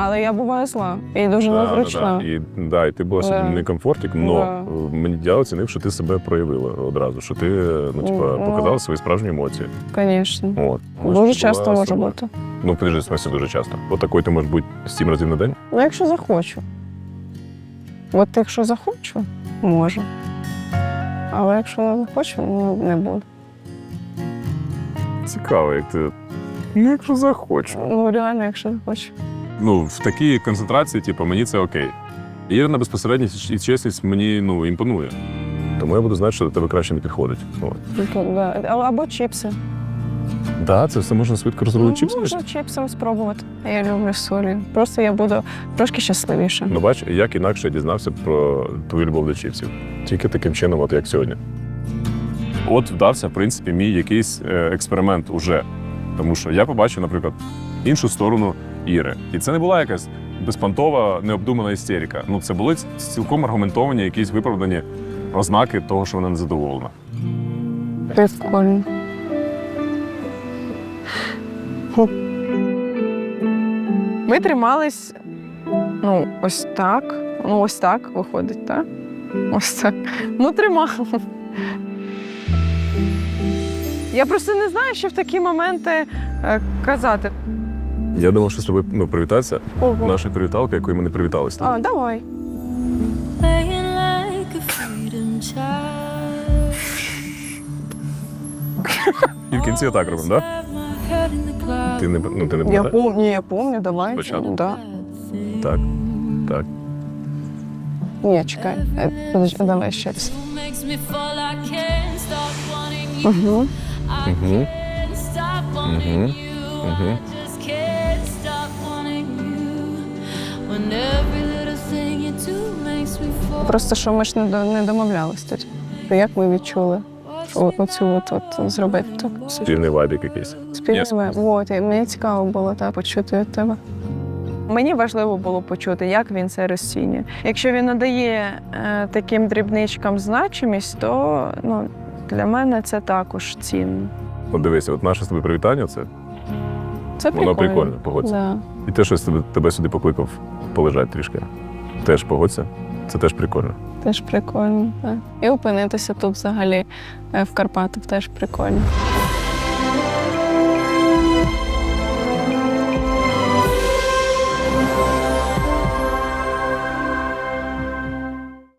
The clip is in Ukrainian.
Але я буваю зла і дуже Да, незручна. да, да. І, да, і ти була Да. собі некомфортик, але Да. мені я оцінив, що ти себе проявила одразу, що ти ну, типа, Ну. показала свої справжні емоції. Звісно. Дуже часто може собою. бути. Ну, подожди, в смысле дуже часто. От такий ти можеш бути сім разів на день. Ну, якщо захочу. От якщо захочу, можу. Але якщо не захочу, ну не буду. Цікаво, як ти. Ну, якщо захочу. Ну, реально, якщо захочу. Ну, в такій концентрації, типу, мені це окей. Ірина безпосередність і чесність мені ну, імпонує. Тому я буду знати, що до тебе краще не підходить. От. А- Або чіпси. Да, це все можна швидко розробити Ну, чіпсами. Можна чіпсом спробувати. Я люблю солі. Просто я буду трошки щасливіше. Ну, бач, як інакше я дізнався про твою любов до чіпсів. Тільки таким чином, от як сьогодні. От вдався, в принципі, мій якийсь е, експеримент уже. Тому що я побачив, наприклад, іншу сторону Іри. І це не була якась безпонтова, необдумана істерика. Ну, це були цілком аргументовані якісь виправдані ознаки того, що вона незадоволена. Прикольно. Ми тримались, ну, ось так. Ну, ось так виходить, так? Ось так. Ну, тримали. Я просто не знаю, що в такі моменти е, казати. Я думав, що з тобою ну, привітатися. Ого. Наша привіталка, якою ми не привіталися. А, давай. І в кінці так робимо, так? Clouds. Ти не ну ти не Я пам'ятаєш? помню, я помню, давай. Спочатку. Да. Так, так. Ні, чекай. Е, подожди, Давай ще раз. Stop wanting you. Угу. Просто що ми ж не, до- не домовлялись тоді. Як ми відчули, що оцю от, от зробити так? Спільний вайбік якийсь. Спільне. От, і мені цікаво було так, почути від тебе. Мені важливо було почути, як він це розцінює. Якщо він надає е, таким дрібничкам значимість, то ну, для мене це також цінно. От дивися, от наше з тобою привітання це Це воно прикольно. прикольно, погодься. Да. І те, що тебе, тебе сюди покликав полежати трішки. Теж погодься. Це теж прикольно. Теж прикольно. Так. І опинитися тут взагалі е, в Карпатах теж прикольно.